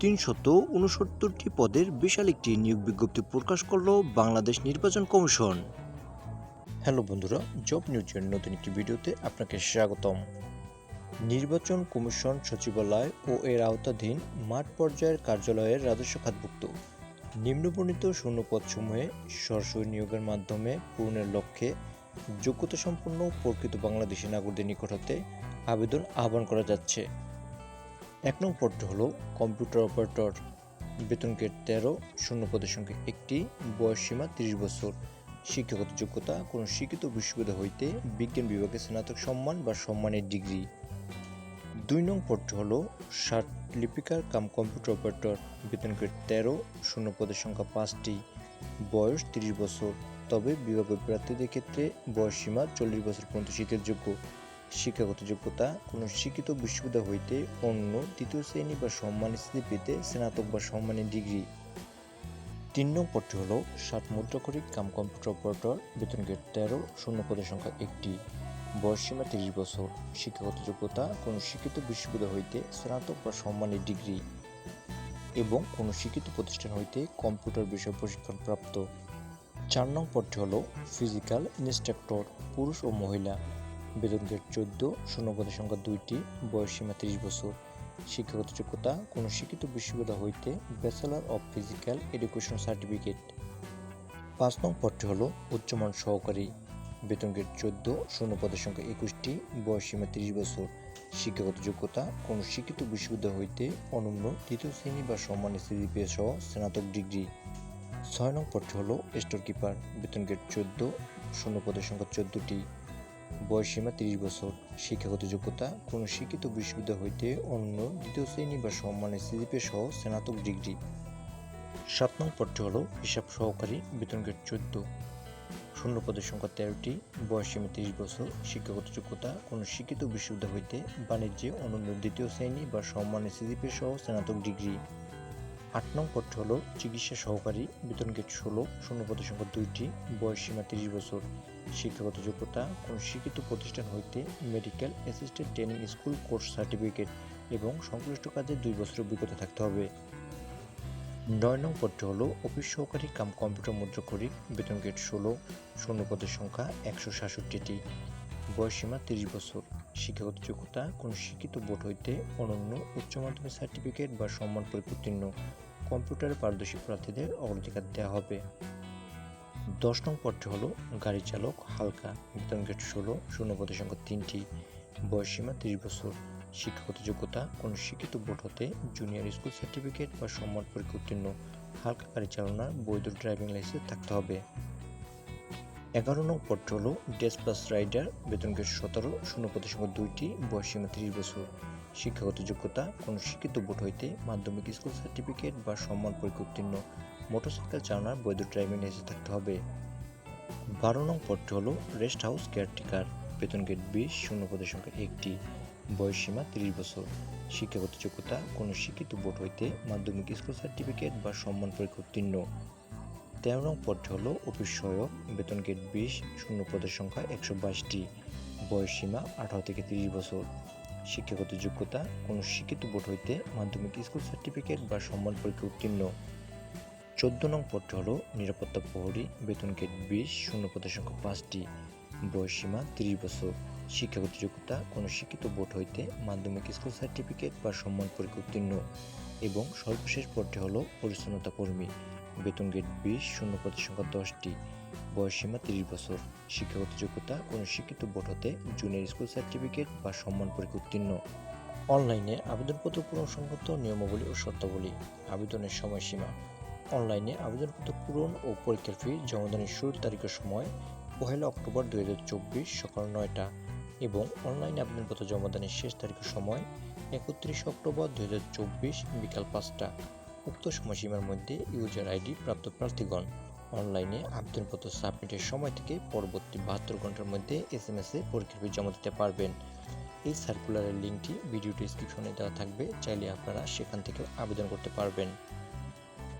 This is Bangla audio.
তিনশত উনসত্তরটি পদের বিশাল একটি নিয়োগ বিজ্ঞপ্তি প্রকাশ করল বাংলাদেশ নির্বাচন কমিশন। হ্যালো বন্ধুরা, জব নিউজের নতুন একটি ভিডিওতে আপনাকে স্বাগতম। নির্বাচন কমিশন সচিবালয় ও এর আওতাধীন মাঠ পর্যায়ের কার্যালয়ের রাজস্ব খাতভুক্ত। নিম্নবর্ণিত শূন্যপদসমূহে সরাসরি নিয়োগের মাধ্যমে পূরণের লক্ষ্যে যোগ্যতা সম্পন্ন প্রকৃত বাংলাদেশি নাগরিকদের নিকট হতে আবেদন আহ্বান করা যাচ্ছে। এক নং পদটি হলো কম্পিউটার অপারেটর। বেতন গ্রেড তেরো, শূন্য পদের সংখ্যা একটি, বয়স সীমা তিরিশ বছর। শিক্ষাগত যোগ্যতা, কোনো শিক্ষিত বিশ্ববিদ্যালয় হইতে বিজ্ঞান বিভাগে স্নাতক সম্মান বা সম্মানের ডিগ্রি। দুই নং পদটি হলো ষাট লিপিকার কাম কম্পিউটার অপারেটর। বেতন গ্রেড তেরো, শূন্য পদের সংখ্যা পাঁচটি, বয়স তিরিশ বছর। তবে বিভাগীয় প্রার্থীদের ক্ষেত্রে বয়স সীমা চল্লিশ বছর পর্যন্ত শীতের যোগ্য। শিক্ষাগত যোগ্যতা, কোনো শিক্ষিত বিশ্ববিদ্যালয় হইতে অন্য তৃতীয় শ্রেণি বা সম্মান পেতে স্নাতক বা সম্মানের ডিগ্রি। তিন নং পদটি হল ষাট মুদ্রাকরিক কাম কম্পিউটার অপারেটর, বেতন গ্রেড তেরো, শূন্য পদের সংখ্যা একটি। বয়স সীমা তিরিশ বছর। শিক্ষাগত যোগ্যতা, কোনো শিক্ষিত বিশ্ববিদ্যালয় হইতে স্নাতক বা সম্মানের ডিগ্রি এবং কোনো শিক্ষিত প্রতিষ্ঠান হইতে কম্পিউটার বিষয় প্রশিক্ষণ প্রাপ্ত। চার নং হল ফিজিক্যাল ইনস্ট্রাক্টর, পুরুষ ও মহিলা। বেতন চোদ্দ শূন্য পদের সংখ্যা দুইটি, বয়স সীমা তিরিশ বছর। শিক্ষাগত যোগ্যতা, কোনো শিক্ষিত বিশ্ববিদ্যালয় হইতে bachelor of physical education certificate. পাঁচ নং পদটি হল উচ্চমান সহকারী। বেতন গ্রেড চোদ্দ শূন্য পদের সংখ্যা একুশটি, বয়স সীমা তিরিশ বছর। শিক্ষাগত যোগ্যতা, কোনো শিক্ষিত বিশ্ববিদ্যালয় হইতে অনন্য তৃতীয় শ্রেণি বা সম্মানের সিজিপিএ সহ স্নাতক ডিগ্রি। ছয় নং পদটি হল স্টোর কিপার বেতন গ্রেড চোদ্দ শূন্য পদের সংখ্যা চোদ্দটি। বয়স সীমা তিরিশ বছর। শিক্ষাগত যোগ্যতা, কোনো শিক্ষিত বিশ্ববিদ্যালয় হইতে অন্য দ্বিতীয় শ্রেণি বা সম্মানের সিজিপি সহ স্নাতক ডিগ্রি। সাত নং পদটি হল হিসাব সহকারী, বেতন গ্রেড চোদ্দ। শূন্য পদের সংখ্যা তেরোটি। বয়স সীমা তিরিশ বছর। শিক্ষাগত যোগ্যতা, কোনো শিক্ষিত বিশ্ববিদ্যালয় হইতে বাণিজ্যে অনন্য দ্বিতীয় শ্রেণি বা সম্মানের সিজিপি সহ স্নাতক ডিগ্রি। আট নং পদটি হল চিকিৎসা সহকারী, বেতন গেট ষোলো। শূন্য পদের সংখ্যা দুইটি। বয়স সীমা তিরিশ বছর। শিক্ষাগত যোগ্যতা, কোনো শিক্ষিত প্রতিষ্ঠান হইতে medical assistant training school course certificate এবং সংশ্লিষ্ট কাজে দুই বছর অভিজ্ঞতা থাকতে হবে। নয় নং পদটি হল অফিস সহকারী কাম কম্পিউটার মুদ্রাক্ষরিক, বেতন গেট ষোলো, শূন্য পদের সংখ্যা একশো সাতষট্টিটি। বয়স সীমা তিরিশ বছর। শিক্ষাগত যোগ্যতা, কোনো শিক্ষিত বোর্ড হইতে অনন্য উচ্চ মাধ্যমিক সার্টিফিকেট বা সম্মান পরিপূর্ণ কম্পিউটারে পারদর্শী প্রার্থীদের অগ্রাধিকার দেওয়া হবে। দশ নং পদটি হলো গাড়ি চালক, হালকা বেতন গেট ষোলো, শূন্য পদের সংখ্যা তিনটি বয়স সীমা তিরিশ বছর, শিক্ষাগত যোগ্যতা কোনো শিক্ষিত বোর্ড হতে জুনিয়র স্কুল সার্টিফিকেট বা সম্মান পরীক্ষা উত্তীর্ণ, হালকা গাড়ি চালানোর বৈধ ড্রাইভিং লাইসেন্স থাকতে হবে। এগারো নং পদটি হলো ডেস প্লাস রাইডার বেতন গেট সতেরো, শূন্য পদের সংখ্যা দুইটি বয়স সীমা তিরিশ বছর, শিক্ষাগত যোগ্যতা কোনো শিক্ষিত বোর্ড হইতে মাধ্যমিক স্কুল সার্টিফিকেট বা সম্মান পরীক্ষা উত্তীর্ণ মোটরসাইকেল চালানোর বৈধ ড্রাইভিং লাইসেন্স থাকতে হবে। বারো নং পদটি হলো রেস্ট হাউস কেয়ারটেকার। বেতন গেট বিশ শূন্য পদের সংখ্যা একটি। বয়স সীমা তিরিশ বছর। শিক্ষাগত যোগ্যতা, কোনো শিক্ষিত বোর্ড হইতে মাধ্যমিক স্কুল সার্টিফিকেট বা সম্মান পরীক্ষা উত্তীর্ণ। তেরো নং পদটি হলো অফিস সহায়ক। বেতন গেট বিশ শূন্য পদের সংখ্যা একশো বাইশটি। বয়স সীমা আঠারো থেকে তিরিশ বছর। শিক্ষাগত যোগ্যতা, কোনো শিক্ষিত বোর্ড হইতে মাধ্যমিক স্কুল সার্টিফিকেট বা সম্মান পরীক্ষা উত্তীর্ণ। চোদ্দ নং পদটি হলো নিরাপত্তা প্রহরী, বেতন গেট বিশ শূন্য পদের সংখ্যা পাঁচটি, বয়স সীমা তিরিশ বছর শিক্ষাগত যোগ্যতা কোনো শিক্ষিত বোর্ড হইতে মাধ্যমিক স্কুল সার্টিফিকেট বা সম্মান পরীক্ষা উত্তীর্ণ। এবং সর্বশেষ পদটি হলো পরিচ্ছন্নতা কর্মী, বেতন গেট বিশ শূন্য পদের সংখ্যা দশটি, বয়স সীমা তিরিশ বছর শিক্ষাগত যোগ্যতা কোনো শিক্ষিত বোর্ড হতে জুনিয়র স্কুল সার্টিফিকেট বা সম্মান পরীক্ষা উত্তীর্ণ। অনলাইনে আবেদনপত্র পূরণ সংক্রান্ত নিয়মাবলী ও শর্তাবলী, আবেদনের সময়সীমা অনলাইনে আবেদনপত্র পূরণ ও পরীক্ষার ফি জমাদানের শুরুর তারিখের সময় পহেলা অক্টোবর দু হাজার চব্বিশ সকাল নয়টা এবং অনলাইনে আবেদনপত্র জমাদানের শেষ তারিখের সময় একত্রিশ অক্টোবর দুই হাজার চব্বিশ বিকাল পাঁচটা। উক্ত সময়সীমার মধ্যে ইউজার আইডি প্রাপ্ত প্রার্থীগণ অনলাইনে আবেদনপত্র সাবমিটের সময় থেকে পরবর্তী বাহাত্তর ঘণ্টার মধ্যে এস এম এস পরীক্ষার ফি জমা দিতে পারবেন। এই সার্কুলারের লিঙ্কটি ভিডিও ডিসক্রিপশনে দেওয়া থাকবে। চাইলে আপনারা সেখান থেকে আবেদন করতে পারবেন।